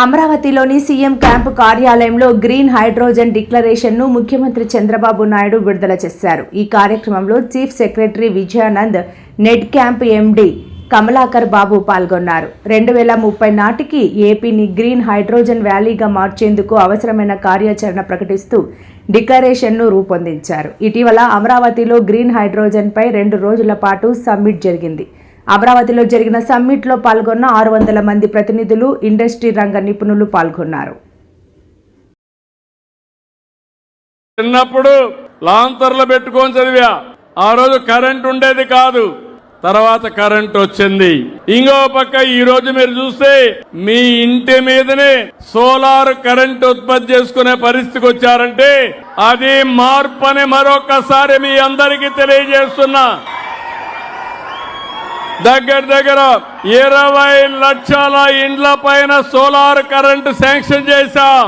అమరావతిలోని CM camp కార్యాలయంలో green hydrogen డిక్లరేషన్ను ముఖ్యమంత్రి చంద్రబాబు నాయుడు విడుదల చేశారు. ఈ కార్యక్రమంలో చీఫ్ సెక్రటరీ విజయానంద్ నెట్ క్యాంప్ ఎండి కమలాకర్ బాబు పాల్గొన్నారు. రెండు వేల ముప్పై నాటికి ఏపీని గ్రీన్ హైడ్రోజన్ వ్యాలీగా మార్చేందుకు అవసరమైన కార్యాచరణ ప్రకటిస్తూ డిక్లరేషన్ను రూపొందించారు. ఇటీవల అమరావతిలో గ్రీన్ హైడ్రోజన్పై రెండు రోజుల పాటు సమ్మిట్ జరిగింది. అమరావతిలో జరిగిన సమ్మిట్లో పాల్గొన్న ఆరు వందల మంది ప్రతినిధులు ఇండస్ట్రీ రంగ నిపుణులు పాల్గొన్నారు. చిన్నప్పుడు లాంతర్లు పెట్టుకొని చదివా. ఆ రోజు కరెంట్ ఉండేది కాదు. తర్వాత కరెంట్ వచ్చింది. ఇంకో పక్క ఈ రోజు మీరు చూస్తే మీ ఇంటి మీదనే సోలార్ కరెంట్ ఉత్పత్తి చేసుకునే పరిస్థితికి వచ్చారంటే అది మార్పు అని మరొకసారి మీ అందరికీ తెలియజేస్తున్నా. దగ్గర దగ్గర ఇరవై లక్షల ఇండ్ల పైన సోలార్ కరెంటు శాంక్షన్ చేశాం.